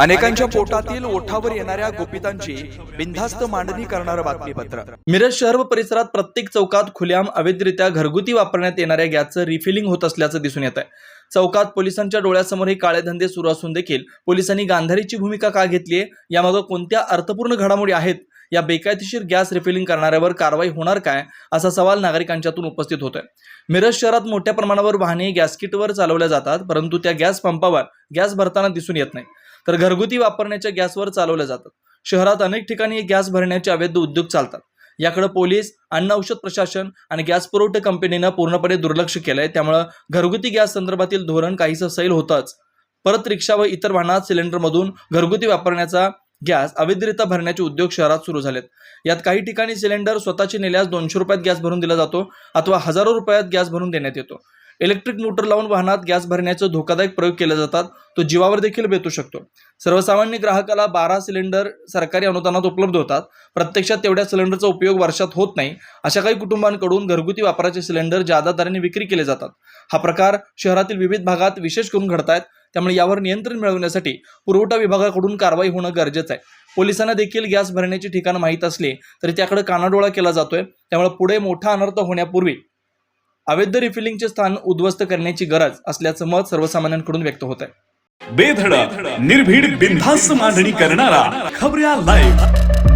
अनेकांच्या पोटातील ओठावर येणाऱ्या गोपितांची बिनधास्त मांडणी करणारं बातमीपत्र. मिरज शहर व परिसरात प्रत्येक चौकात खुल्याम अवैधरित्या घरगुती वापरण्यात येणाऱ्या गॅसचं रिफिलिंग होत असल्याचं दिसून येत आहे चौकात पोलिसांच्या डोळ्यासमोर हे काळे धंदे सुरू असून देखील पोलिसांनी गांधारीची भूमिका का घेतलीये यामागं कोणत्या अर्थपूर्ण घडामोडी आहेत? या बेकायदेशीर गॅस रिफिलिंग करणाऱ्यावर कारवाई होणार काय? असा सवाल नागरिकांच्यातून उपस्थित होतोय. मिरज शहरात मोठ्या प्रमाणावर वाहने गॅस किटवर चालवल्या जातात परंतु त्या गॅस पंपावर गॅस भरताना दिसून येत नाही. तर घरगुती वापरण्याच्या गॅसवर चालवल्या जातात शहरात अनेक ठिकाणी गॅस भरण्याचे अवैध उद्योग चालतात. याकडे पोलीस अन्न औषध प्रशासन आणि गॅस पुरवठा कंपनीनं पूर्णपणे दुर्लक्ष केलंय. त्यामुळं घरगुती गॅस संदर्भातील धोरण काहीसं सैल होतंच. परत रिक्षा व इतर वाहनात सिलेंडरमधून घरगुती वापरण्याचा गॅस अवैधरित्या भरण्याचे उद्योग शहरात सुरू झालेत. यात काही ठिकाणी सिलेंडर स्वतःची नेल्यास दोनशे रुपयात गॅस भरून दिला जातो अथवा हजारो रुपयात गॅस भरून देण्यात येतो. इलेक्ट्रिक मोटर लावून वाहनात गॅस भरण्याचे धोकादायक प्रयोग केले जातात तो जीवावर देखील बेतू शकतो. सर्वसामान्य ग्राहकाला बारा सिलेंडर सरकारी अनुदानात उपलब्ध होतात. प्रत्यक्षात तेवढ्या सिलेंडरचा उपयोग वर्षात होत नाही. अशा काही कुटुंबांकडून घरगुती वापराचे सिलेंडर जादा दराने विक्री केले जातात. हा प्रकार शहरातील विविध भागात विशेष करून घडतायत त्यामुळे यावर नियंत्रण मिळवण्यासाठी पुरवठा विभागाकडून कारवाई होणं गरजेचं आहे. पोलिसांना देखील गॅस भरण्याची ठिकाणं माहीत असली तरी त्याकडे कानाडोळा केला जातोय. त्यामुळे पुढे मोठा अनर्थ होण्यापूर्वी अवैध रिफिलिंगचे स्थान उद्ध्वस्त करण्याची गरज असल्याचं मत सर्वसामान्यांकडून व्यक्त होत आहे बेधडक निर्भीड बिनधास्त मांडणी करणारा खबऱ्या लाईव्ह